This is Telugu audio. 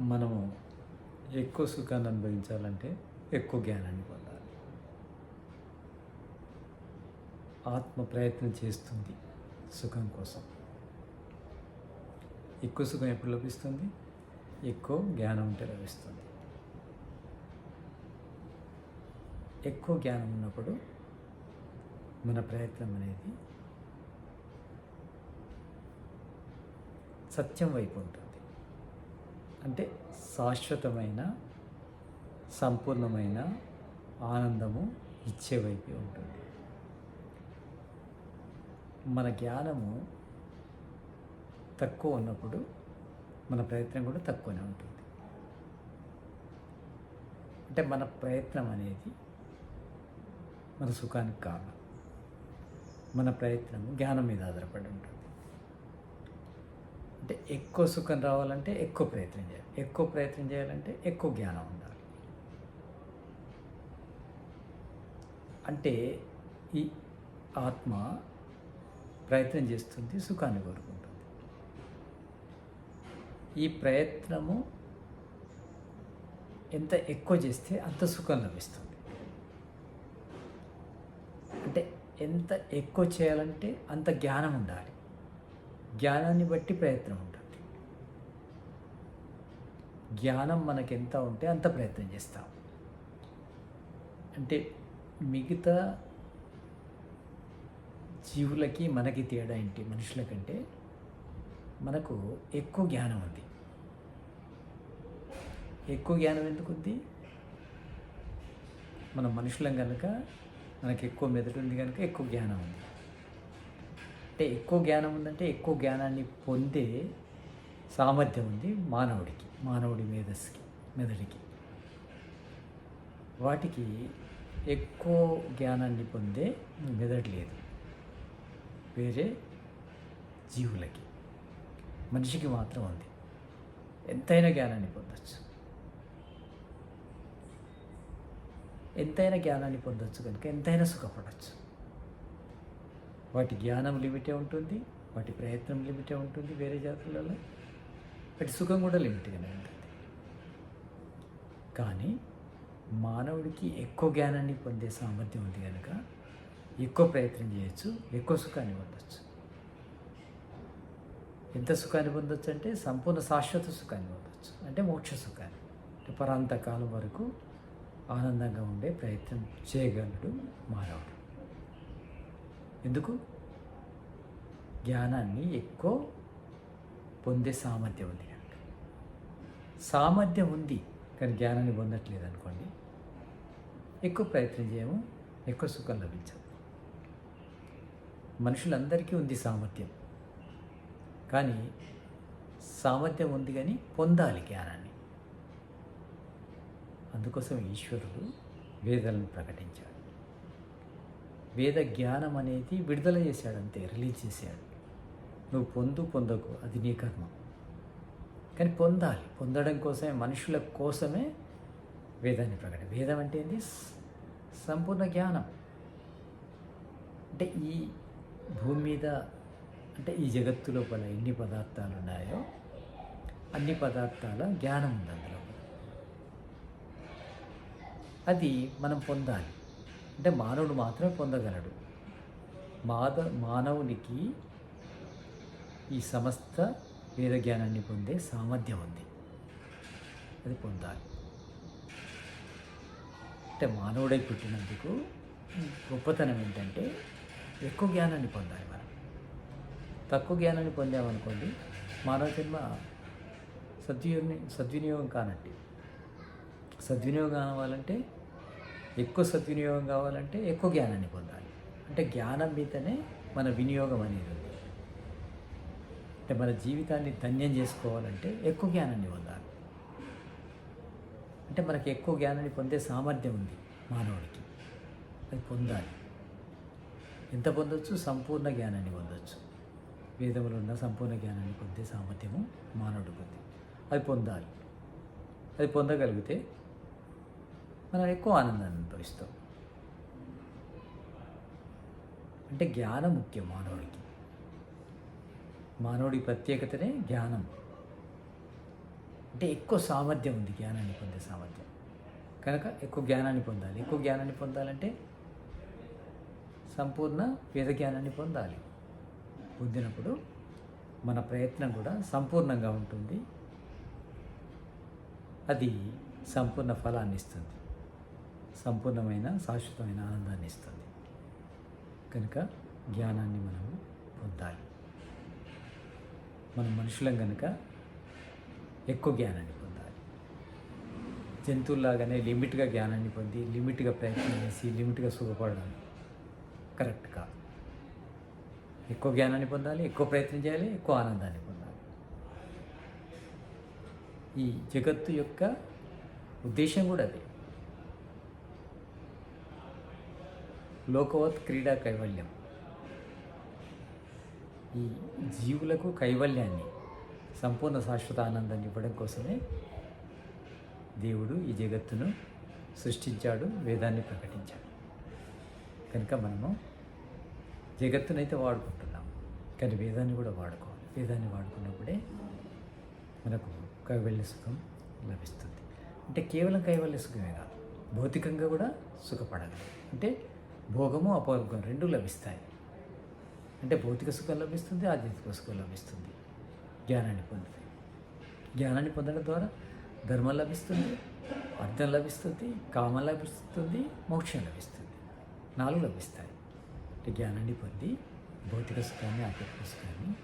మనము ఎక్కువ సుఖాన్ని అనుభవించాలంటే ఎక్కువ జ్ఞానాన్ని పొందాలి. ఆత్మ ప్రయత్నం చేస్తుంది సుఖం కోసం. ఎక్కువ సుఖం ఎప్పుడు లభిస్తుంది? ఎక్కువ జ్ఞానం ఉంటే లభిస్తుంది. ఎక్కువ జ్ఞానం ఉన్నప్పుడు మన ప్రయత్నం అనేది సత్యం వైపు ఉంటుంది. అంటే శాశ్వతమైన సంపూర్ణమైన ఆనందము ఇచ్చేవైపు ఉంటుంది. మన జ్ఞానము తక్కువ ఉన్నప్పుడు మన ప్రయత్నం కూడా తక్కువనే ఉంటుంది. అంటే మన ప్రయత్నం అనేది మన సుఖానికి కారణం. మన ప్రయత్నం జ్ఞానం మీద ఆధారపడి ఉంటుంది. అంటే ఎక్కువ సుఖం రావాలంటే ఎక్కువ ప్రయత్నం చేయాలి. ఎక్కువ ప్రయత్నం చేయాలంటే ఎక్కువ జ్ఞానం ఉండాలి. అంటే ఈ ఆత్మ ప్రయత్నం చేస్తుంది సుఖాన్ని కోరుకుంటుంది. ఈ ప్రయత్నము ఎంత ఎక్కువ చేస్తే అంత సుఖం లభిస్తుంది. అంటే ఎంత ఎక్కువ చేయాలంటే అంత జ్ఞానం ఉండాలి. జ్ఞానాన్ని బట్టి ప్రయత్నం ఉంటుంది. జ్ఞానం మనకి ఎంత ఉంటే అంత ప్రయత్నం చేస్తాం. అంటే మిగతా జీవులకి మనకి తేడా ఏంటి? మనుషుల కంటే మనకు ఎక్కువ జ్ఞానం ఉంది. ఎక్కువ జ్ఞానం ఎందుకు ఉంది? మనం మనుషులం కనుక మనకు ఎక్కువ మెదడు ఉంది కనుక ఎక్కువ జ్ఞానం ఉంది. అంటే ఎక్కువ జ్ఞానం ఉందంటే ఎక్కువ జ్ఞానాన్ని పొందే సామర్థ్యం ఉంది మానవుడికి మానవుడి మేధస్సుకి మెదడికి. వాటికి ఎక్కువ జ్ఞానాన్ని పొందే మెదడు లేదు. వేరే జీవులకి మనిషికి మాత్రం ఉంది. ఎంతైనా జ్ఞానాన్ని పొందొచ్చు. ఎంతైనా జ్ఞానాన్ని పొందొచ్చు కనుక ఎంతైనా సుఖపడవచ్చు వాటి జ్ఞానం లిమిటే ఉంటుంది వాటి ప్రయత్నం లిమిటే ఉంటుంది వేరే జాతులలో. వాటి సుఖం కూడా లిమిట్గానే ఉంటుంది. కానీ మానవుడికి ఎక్కువ జ్ఞానాన్ని పొందే సామర్థ్యం ఉంది కనుక ఎక్కువ ప్రయత్నం చేయొచ్చు ఎక్కువ సుఖాన్ని పొందొచ్చు. ఎంత సుఖాన్ని పొందొచ్చు అంటే సంపూర్ణ శాశ్వత సుఖాన్ని పొందొచ్చు. అంటే మోక్ష సుఖాన్ని. అంటే పరాంతకాలం వరకు ఆనందంగా ఉండే ప్రయత్నం చేయగలడు మానవుడు. ఎందుకు? జ్ఞానాన్ని ఎక్కువ పొందే సామర్థ్యం ఉంది కనుక. సామర్థ్యం ఉంది కానీ జ్ఞానాన్ని పొందట్లేదు అనుకోండి ఎక్కువ ప్రయత్నం చేయము ఎక్కువ సుఖం లభించదు. మనుషులందరికీ ఉంది సామర్థ్యం కానీ సామర్థ్యం ఉంది కానీ పొందాలి జ్ఞానాన్ని. అందుకోసం ఈశ్వరుడు వేదాలను ప్రకటించాడు. వేద జ్ఞానం అనేది విడుదల చేశాడు అంతే రిలీజ్ చేశాడు. నువ్వు పొందు పొందకు అది నీ కర్మ. కానీ పొందాలి. పొందడం కోసమే మనుషుల కోసమే వేదాన్ని ప్రకటన. వేదం అంటే ఏంటి సంపూర్ణ జ్ఞానం. అంటే ఈ భూమి మీద అంటే ఈ జగత్తు లోపల ఎన్ని పదార్థాలు ఉన్నాయో అన్ని పదార్థాల జ్ఞానం ఉంది అందులో. అది మనం పొందాలి. అంటే మానవుడు మాత్రమే పొందగలడు. మాద మానవునికి ఈ సమస్త వేద జ్ఞానాన్ని పొందే సామర్థ్యం ఉంది. అది పొందాలి. అంటే మానవుడై పుట్టినందుకు గొప్పతనం ఏంటంటే ఎక్కువ జ్ఞానాన్ని పొందాలి మనం. తక్కువ జ్ఞానాన్ని పొందామనుకోండి మానవ జన్మ సద్విని సద్వినియోగం కానట్టి సద్వినియోగం కావాలంటే ఎక్కువ సద్వినియోగం కావాలంటే ఎక్కువ జ్ఞానాన్ని పొందాలి. అంటే జ్ఞానం మీదనే మన వినియోగం అనేది ఉంది. అంటే మన జీవితాన్ని ధన్యం చేసుకోవాలంటే ఎక్కువ జ్ఞానాన్ని పొందాలి. అంటే మనకి ఎక్కువ జ్ఞానాన్ని పొందే సామర్థ్యం ఉంది మానవుడికి. అది పొందాలి. ఎంత పొందొచ్చు? సంపూర్ణ జ్ఞానాన్ని పొందొచ్చు. వేదములో ఉన్న సంపూర్ణ జ్ఞానాన్ని పొందే సామర్థ్యము మానవుడికి ఉంది. అది పొందాలి. అది పొందగలిగితే మనం ఎక్కువ ఆనందాన్ని అనుభవిస్తాం. అంటే జ్ఞానం ముఖ్యం మానవుడికి. మానవుడి ప్రత్యేకతనే జ్ఞానం. అంటే ఎక్కువ సామర్థ్యం ఉంది జ్ఞానాన్ని పొందే సామర్థ్యం. కనుక ఎక్కువ జ్ఞానాన్ని పొందాలి. ఎక్కువ జ్ఞానాన్ని పొందాలంటే సంపూర్ణ వేద జ్ఞానాన్ని పొందాలి. పొందినప్పుడు మన ప్రయత్నం కూడా సంపూర్ణంగా ఉంటుంది. అది సంపూర్ణ ఫలాన్ని ఇస్తుంది. సంపూర్ణమైన శాశ్వతమైన ఆనందాన్ని ఇస్తుంది. కనుక జ్ఞానాన్ని మనము పొందాలి. మనం మనుషులం కనుక ఎక్కువ జ్ఞానాన్ని పొందాలి. జంతువుల్లాగానే లిమిట్గా జ్ఞానాన్ని పొంది లిమిట్గా ప్రయత్నం చేసి లిమిట్గా సుఖపడడం కరెక్ట్ కాదు. ఎక్కువ జ్ఞానాన్ని పొందాలి ఎక్కువ ప్రయత్నం చేయాలి ఎక్కువ ఆనందాన్ని పొందాలి. ఈ జగత్తు యొక్క ఉద్దేశం కూడా అదే. లోకవత్ క్రీడా కైవల్యం. ఈ జీవులకు కైవల్యాన్ని సంపూర్ణ శాశ్వత ఆనందాన్ని ఇవ్వడం కోసమే దేవుడు ఈ జగత్తును సృష్టించాడు వేదాన్ని ప్రకటించాడు. కనుక మనము జగత్తునైతే వాడుకుంటున్నాం. కానీ వేదాన్ని కూడా వాడుకోవాలి. వేదాన్ని వాడుకున్నప్పుడే మనకు కైవల్య సుఖం లభిస్తుంది. అంటే కేవలం కైవల్య సుఖమే కాదు భౌతికంగా కూడా సుఖపడగలం. అంటే భోగము అపోగం రెండు లభిస్తాయి. అంటే భౌతిక సుఖం లభిస్తుంది ఆధ్యాత్మిక సుఖం లభిస్తుంది. జ్ఞానాన్ని పొందితే జ్ఞానాన్ని పొందడం ద్వారా ధర్మం లభిస్తుంది అర్థం లభిస్తుంది కామం లభిస్తుంది మోక్షం లభిస్తుంది. నాలుగు లభిస్తాయి. అంటే జ్ఞానాన్ని పొంది భౌతిక సుఖాన్ని ఆధ్యాత్మిక సుఖాన్ని